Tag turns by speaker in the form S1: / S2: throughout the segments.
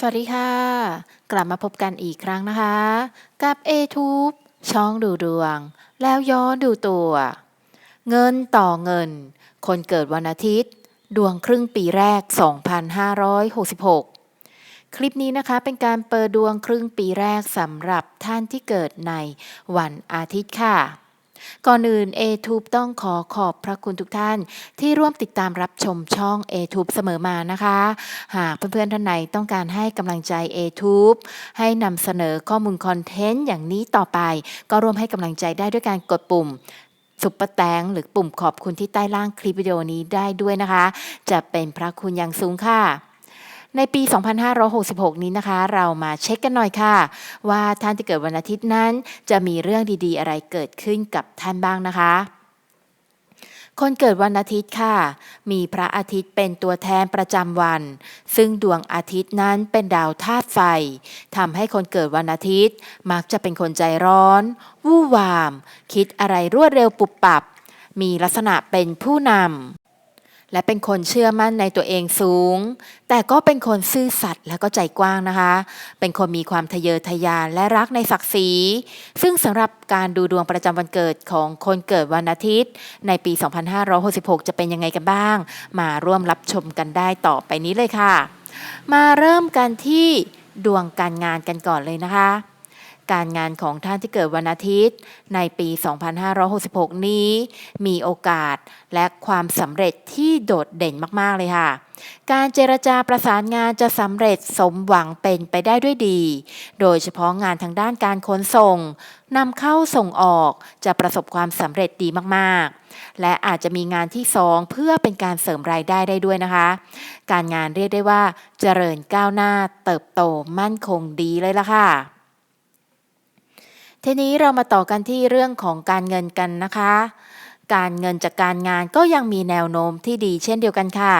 S1: สวัสดีค่ะ กลับมาพบกันอีกครั้งนะคะ กับ a t u b e ช่องดูดวง แล้วย้อนดูตัว เงินต่อเงิน คนเกิดวันอาทิตย์ ดวงครึ่งปีแรก 2566 คลิปนี้นะคะเป็นการเปิดดวงครึ่งปีแรกสำหรับท่านที่เกิดในวันอาทิตย์ค่ะ ก่อนอื่น a t u b e ต้องขอขอบพระคุณทุกท่าน ที่ร่วมติดตามรับชมช่อง a t u b e เสมอมานะคะ หากเพื่อนๆท่านไหนต้องการให้กำลังใจ a t u b e ให้นำเสนอข้อมูลคอนเทนต์อย่างนี้ต่อไป ก็ร่วมให้กำลังใจได้ด้วยการกดปุ่มซุปเปอร์แตงหรือปุ่มขอบคุณที่ใต้ล่างคลิปวิดีโอนี้ได้ด้วยนะคะ จะเป็นพระคุณอย่างสูงค่ะ ในปี 2566 นี้นะคะ เรามาเช็คกันหน่อยค่ะ ว่าท่านที่เกิดวันอาทิตย์นั้น จะมีเรื่องดีๆ อะไรเกิดขึ้นกับท่านบ้างนะคะคนเกิดวันอาทิตย์ค่ะ มีพระอาทิตย์เป็นตัวแทนประจำวัน ซึ่งดวงอาทิตย์นั้นเป็นดาวธาตุไฟทำให้คนเกิดวันอาทิตย์ มักจะเป็นคนใจร้อน วู่วาม คิดอะไรรวดเร็วปุบปับ มีลักษณะเป็นผู้นำ และเป็นคนเชื่อมั่นในตัวเองสูง แต่ก็เป็นคนซื่อสัตย์และก็ใจกว้างนะคะ เป็นคนมีความทะเยอทะยานและรักในศักดิ์ศรี ซึ่งสำหรับการดูดวงประจำวันเกิดของคนเกิดวันอาทิตย์ ในปี 2566 จะเป็นยังไงกันบ้าง มาร่วมรับชมกันได้ต่อไปนี้เลยค่ะ มาเริ่มกันที่ดวงการงานกันก่อนเลยนะคะ การงานของท่านที่เกิดวันอาทิตย์ ในปี 2566 นี้ มีโอกาสและความสำเร็จที่โดดเด่นมาก ๆ เลยค่ะการเจรจาประสานงานจะสำเร็จสมหวังเป็นไปได้ด้วยดี โดยเฉพาะงานทางด้านการขนส่งนำเข้าส่งออกจะประสบความสำเร็จดีมากๆ และอาจจะมีงานที่สองเพื่อเป็นการเสริมรายได้ได้ด้วยนะคะ การงานเรียกได้ว่าเจริญก้าวหน้าเติบโตมั่นคงดีเลยล่ะค่ะ ทีนี้เรามาต่อกันที่เรื่องของการเงินกันนะคะ การเงินจากการงานก็ยังมีแนวโน้มที่ดีเช่นเดียวกันค่ะ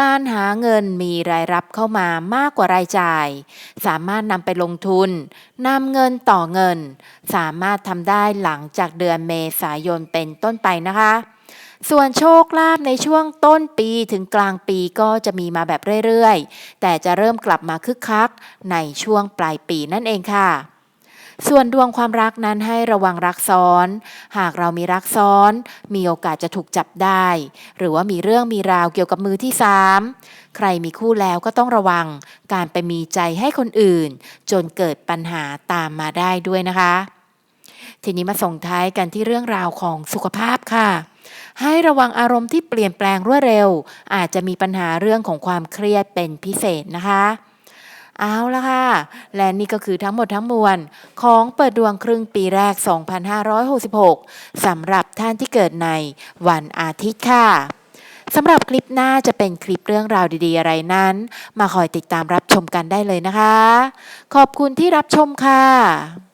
S1: การหาเงินมีรายรับเข้ามามากกว่ารายจ่าย สามารถนำไปลงทุนนำเงินต่อเงิน สามารถทำได้หลังจากเดือนเมษายนเป็นต้นไปนะคะส่วนโชคลาภในช่วงต้นปีถึงกลางปีก็จะมีมาแบบเรื่อยๆ แต่จะเริ่มกลับมาคึกคักในช่วงปลายปีนั่นเองค่ะ ส่วนดวงความรักนั้นให้ระวังรักซ้อน หากเรามีรักซ้อน มีโอกาสจะถูกจับได้ หรือว่ามีเรื่องมีราวเกี่ยวกับมือที่สามใครมีคู่แล้วก็ต้องระวังการไปมีใจให้คนอื่น จนเกิดปัญหาตามมาได้ด้วยนะคะ ทีนี้มาส่งท้ายกันที่เรื่องราวของสุขภาพค่ะให้ระวังอารมณ์ที่เปลี่ยนแปลงรวดเร็ว อาจจะมีปัญหาเรื่องของความเครียดเป็นพิเศษนะคะ เอาละค่ะ และนี่ก็คือทั้งหมดทั้งมวล ของเปิดดวงครึ่งปีแรก 2566 สำหรับท่านที่เกิดในวันอาทิตย์ค่ะสำหรับคลิปหน้าจะเป็นคลิปเรื่องราวดีๆ อะไรนั้น มาคอยติดตามรับชมกันได้เลยนะคะ ขอบคุณที่รับชมค่ะ